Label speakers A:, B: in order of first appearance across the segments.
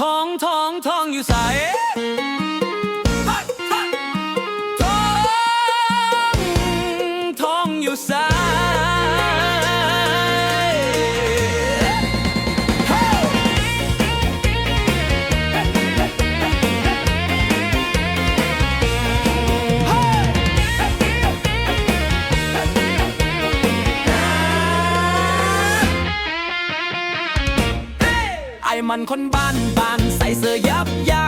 A: ท้องท้องท้องอยู่ใส มันคนบ้านบ้านใส่เสื้อยับยัก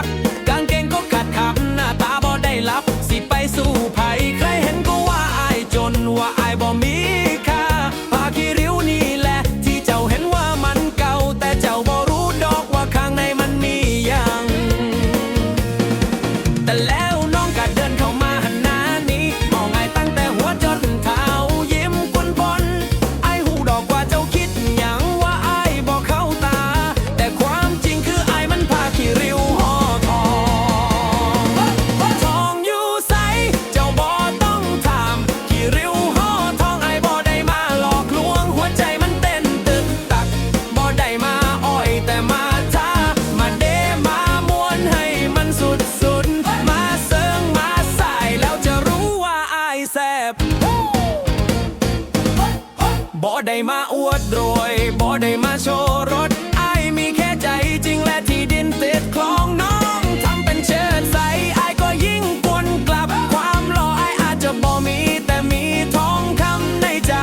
A: บ่ได้มาอวดรวยบ่ได้มาโชว์รถไอ้มีแค่ใจจริงและที่ดินติดคลองน้องทำเป็นเชิดใสไอ้ก็ยิ่งกวนกลับ ความหล่อไอ้อาจจะบ่มีแต่มีทองคำในใจ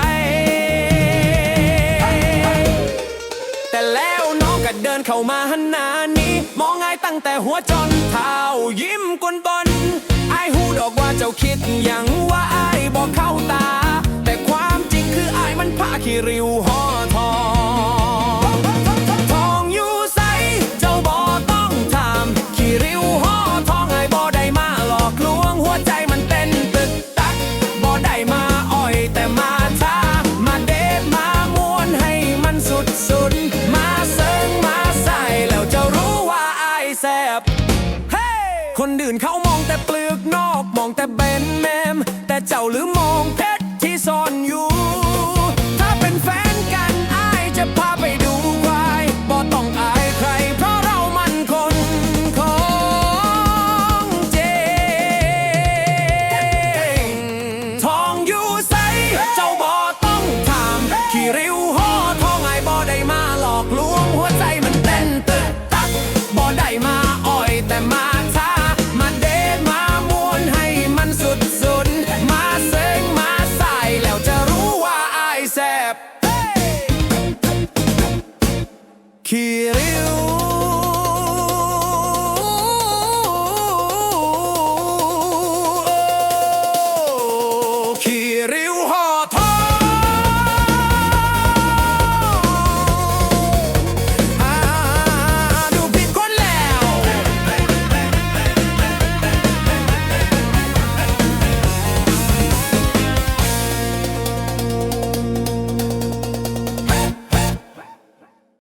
A: แต่แล้วน้องก็เดินเข้ามาหันหน้านี้ มองไอ้ตั้งแต่หัวจนเท้ายิ้มกวนบนไอ้หูดอกว่าเจ้าคิดหยังว่าไริวห่อทองทองอยู่ใสเจ้าบ่ต้องถามขี้ริวห่อทองไอ้บ่ได้มาหลอกลวงหัวใจมันเต้นตึกตักบ่ได้มาอ้อยแต่มาท้ามาเดบมามวนให้มันสุดสุดมาเสิงมาใส่แล้วจะรู้ว่าไอ้ายแซบคนอื่นเขามองแต่เปลือกนอกมองแต่เบนแมมแต่เจ้าหรือ Querido.